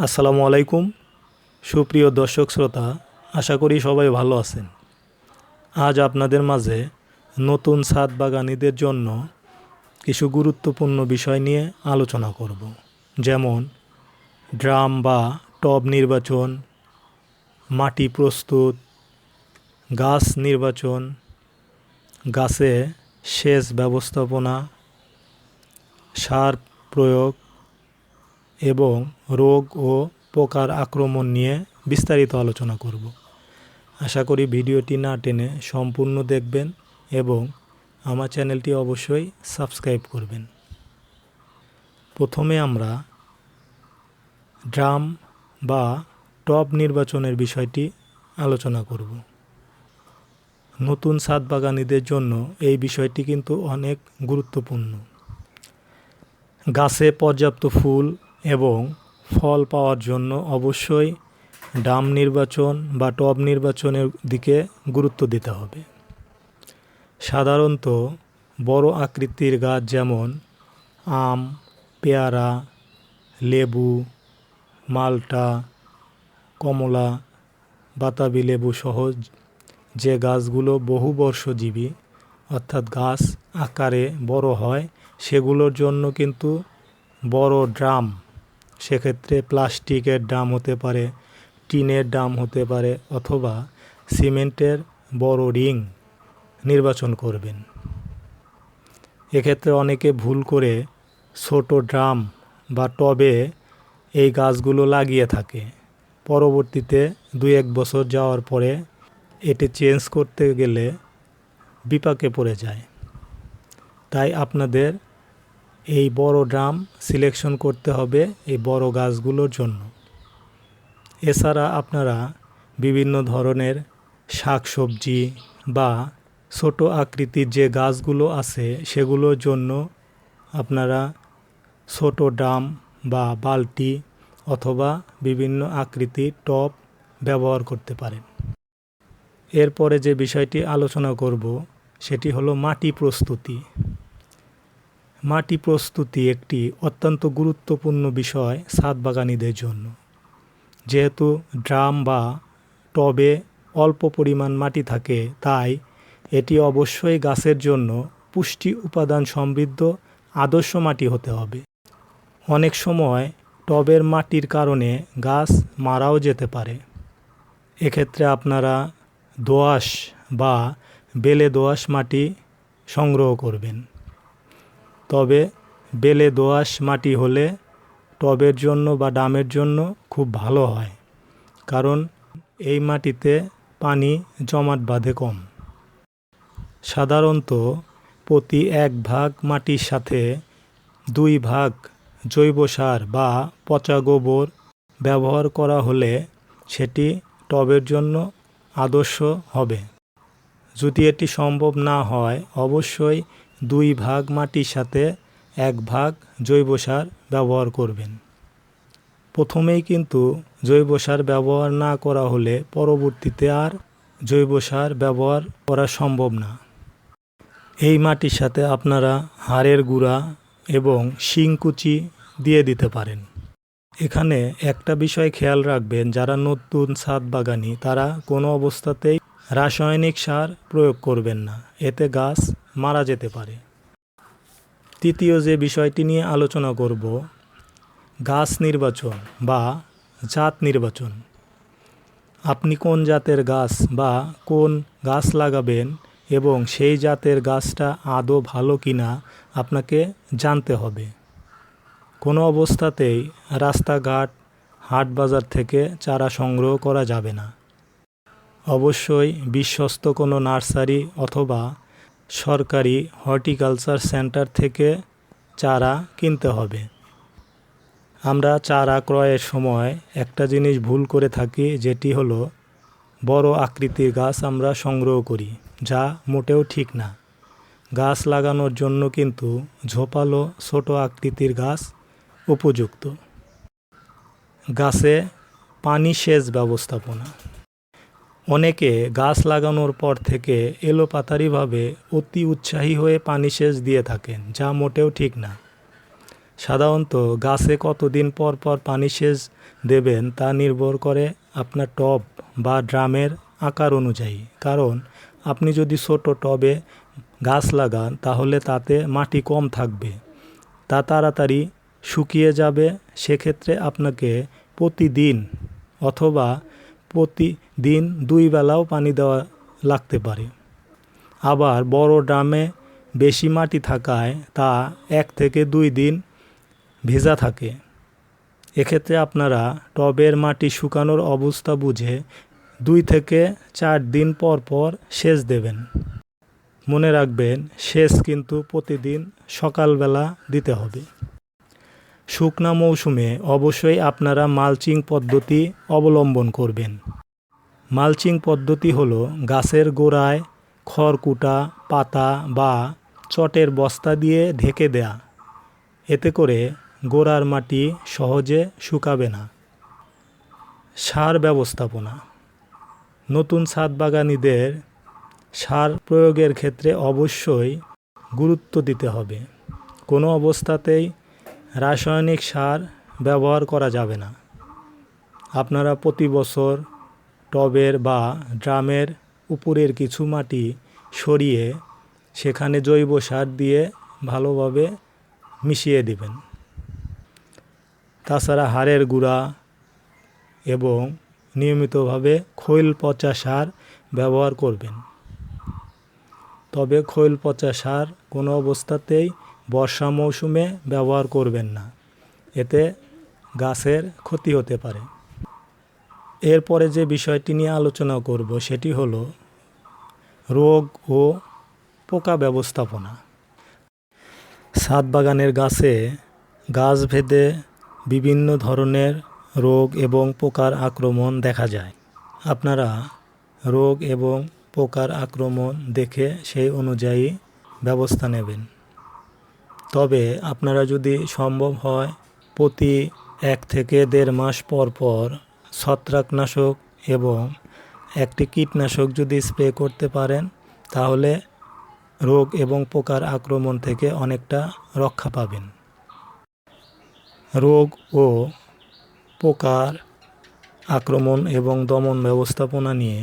আসসালামু আলাইকুম, সুপ্রিয় দর্শক শ্রোতা, আশা করি সবাই ভালো আছেন। আজ আপনাদের মাঝে নতুন ছাদ বাগানীদের জন্য কিছু গুরুত্বপূর্ণ বিষয় নিয়ে আলোচনা করব। যেমন, ড্রাম বা টব নির্বাচন, মাটি প্রস্তুত, গাছ নির্বাচন, গাছে সেচ ব্যবস্থাপনা, সার প্রয়োগ এবং রোগ ও পোকার আক্রমণ নিয়ে বিস্তারিত আলোচনা করব। আশা করি ভিডিওটি না টেনে সম্পূর্ণ দেখবেন এবং আমার চ্যানেলটি অবশ্যই সাবস্ক্রাইব করবেন। প্রথমে আমরা ড্রাম বা টব নির্বাচনের বিষয়টি আলোচনা করব। নতুন ছাদ বাগানীদের জন্য এই বিষয়টি কিন্তু অনেক গুরুত্বপূর্ণ। গাছে পর্যাপ্ত ফুল এবং ফল পাওয়ার জন্য অবশ্যই ডাম নির্বাচন বা টব নির্বাচনের দিকে গুরুত্ব দিতে হবে। সাধারণত বড় আকৃতির গাছ যেমন আম, পেয়ারা, লেবু, মালটা, কমলা, বাতাবি লেবু সহ যে গাছগুলো বহু বর্ষজীবী অর্থাৎ গাছ আকারে বড় হয়, সেগুলোর জন্য কিন্তু বড় ড্রাম সেক্ষেত্রে প্লাস্টিকের ড্রাম হতে পারে, টিনের ড্রাম হতে পারে অথবা সিমেন্টের বড় রিং নির্বাচন করবেন। এক্ষেত্রে অনেকে ভুল করে ছোট ড্রাম বা টবে এই গাছগুলো লাগিয়ে থাকে। পরবর্তীতে দুই এক বছর যাওয়ার পরে এটি চেঞ্জ করতে গেলে বিপাকে পড়ে যায়। তাই আপনাদের এই বড় ড্রাম সিলেকশন করতে হবে এই বড় গাছগুলোর জন্য। এছাড়া আপনারা বিভিন্ন ধরনের শাক সবজি বা ছোট আকৃতির যে গাছগুলো আছে সেগুলোর জন্য আপনারা ছোট ড্রাম বা বালতি অথবা বিভিন্ন আকৃতির টপ ব্যবহার করতে পারেন। এরপরে যে বিষয়টি আলোচনা করব সেটি হলো মাটি প্রস্তুতি। মাটি প্রস্তুতি একটি অত্যন্ত গুরুত্বপূর্ণ বিষয় ছাদ বাগানীদের জন্য। যেহেতু ড্রাম বা টবে অল্প পরিমাণ মাটি থাকে, তাই এটি অবশ্যই গাছের জন্য পুষ্টি উপাদান সমৃদ্ধ আদর্শ মাটি হতে হবে। অনেক সময় টবের মাটির কারণে গাছ মারাও যেতে পারে। এক্ষেত্রে আপনারা দোআঁশ বা বেলে দোআঁশ মাটি সংগ্রহ করবেন। তবে বেলে দোআঁশ মাটি হলে টবের জন্য বা ডামের জন্য খুব ভালো হয়, কারণ এই মাটিতে পানি জমাট বাঁধে কম। সাধারণত প্রতি এক ভাগ মাটির সাথে দুই ভাগ জৈব সার বা পচা গোবর ব্যবহার করা হলে সেটি টবের জন্য আদর্শ হবে। যদি এটি সম্ভব না হয়, অবশ্যই দুই ভাগ মাটির সাথে এক ভাগ জৈব সার ব্যবহার করবেন। প্রথমেই কিন্তু জৈব সার ব্যবহার না করা হলে পরবর্তীতে আর জৈব সার ব্যবহার করা সম্ভব না। এই মাটির সাথে আপনারা হাড়ের গুঁড়া এবং শিংকুচি দিয়ে দিতে পারেন। এখানে একটা বিষয় খেয়াল রাখবেন, যারা নতুন ছাদ বাগানি, তারা কোনো অবস্থাতেই রাসায়নিক সার প্রয়োগ করবেন না, এতে গাছ মারা যেতে পারে। তৃতীয় যে বিষয়টি নিয়ে আলোচনা করব, গাছ নির্বাচন বা জাত নির্বাচন। আপনি কোন জাতের গাছ বা কোন গাছ লাগাবেন এবং সেই জাতের গাছটা আদৌ ভালো কিনা আপনাকে জানতে হবে। কোনো অবস্থাতেই রাস্তাঘাট হাট বাজার থেকে চারা সংগ্রহ করা যাবে না। অবশ্যই বিশ্বস্ত কোনো নার্সারি অথবা সরকারি হর্টিকালচার সেন্টার থেকে চারা কিনতে হবে। আমরা চারা ক্রয়ের সময় একটা জিনিস ভুল করে থাকি, যেটি হলো বড় আকৃতির গাছ আমরা সংগ্রহ করি, যা মোটেও ঠিক না। গাছ লাগানোর জন্য কিন্তু ঝোপালো ছোট আকৃতির গাছ উপযুক্ত। গাছে পানি সেচ ব্যবস্থাপনা। অনেকে গাছ লাগানোর পর থেকে এলোপাতারিভাবে অতি উৎসাহী হয়ে পানি সেচ দিয়ে থাকেন, যা মোটেও ঠিক না। সাধারণত গাছে কতদিন পর পর পানি সেচ দেবেন তা নির্ভর করে আপনার টব বা ড্রামের আকার অনুযায়ী। কারণ আপনি যদি ছোট টবে গাছ লাগান, তাহলে তাতে মাটি কম থাকবে, তা তাড়াতাড়ি শুকিয়ে যাবে। সেক্ষেত্রে আপনাকে প্রতিদিন অথবা প্রতিদিন দুই বেলাও পানি দেওয়া লাগতে পারে। আবার বড় ড্রামে বেশি মাটি থাকায় তা এক থেকে দুই দিন ভেজা থাকে। এক্ষেত্রে আপনারা টবের মাটি শুকানোর অবস্থা বুঝে দুই থেকে চার দিন পর পর সেচ দেবেন। মনে রাখবেন, সেচ কিন্তু প্রতিদিন সকালবেলা দিতে হবে। শুকনা মৌসুমে অবশ্যই আপনারা মালচিং পদ্ধতি অবলম্বন করবেন। মালচিং পদ্ধতি হলো গাছের গোড়ায় খড়কুটা, পাতা বা চটের বস্তা দিয়ে ঢেকে দেয়া। এতে করে গোড়ার মাটি সহজে শুকাবে না। সার ব্যবস্থাপনা। নতুন ছাদ বাগানীদের সার প্রয়োগের ক্ষেত্রে অবশ্যই গুরুত্ব দিতে হবে। কোনো অবস্থাতেই রাসায়নিক সার ব্যবহার করা যাবে না। আপনারা প্রতি বছর টবের বা ড্রামের উপরের কিছু মাটি সরিয়ে সেখানে জৈব সার দিয়ে ভালোভাবে মিশিয়ে দিবেন। তাছাড়া হাড়ের গুঁড়া এবং নিয়মিতভাবে খৈল পচা সার ব্যবহার করবেন। তবে খৈল পচা সার কোনো অবস্থাতেই বর্ষা মৌসুমে ব্যবহার করবেন না। এতে গাছের ক্ষতি হতে পারে। এরপরে যে বিষয়টি নিয়ে আলোচনা করব সেটি হলো রোগ ও পোকা ব্যবস্থাপনা। ছাদ বাগানের গাছে গাছ ভেদে বিভিন্ন ধরনের রোগ এবং পোকার আক্রমণ দেখা যায়। আপনারা রোগ এবং পোকার আক্রমণ দেখে সেই অনুযায়ী ব্যবস্থা নেবেন। তবে আপনারা যদি সম্ভব হয়, প্রতি এক থেকে দেড় মাস পর পর ছত্রাকনাশক এবং একটি কীটনাশক যদি স্প্রে করতে পারেন, তাহলে রোগ এবং পোকার আক্রমণ থেকে অনেকটা রক্ষা পাবেন। রোগ ও পোকার আক্রমণ এবং দমন ব্যবস্থাপনা নিয়ে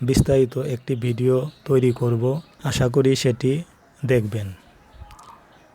বিস্তারিত একটি ভিডিও তৈরি করব। আশা করি সেটি দেখবেন।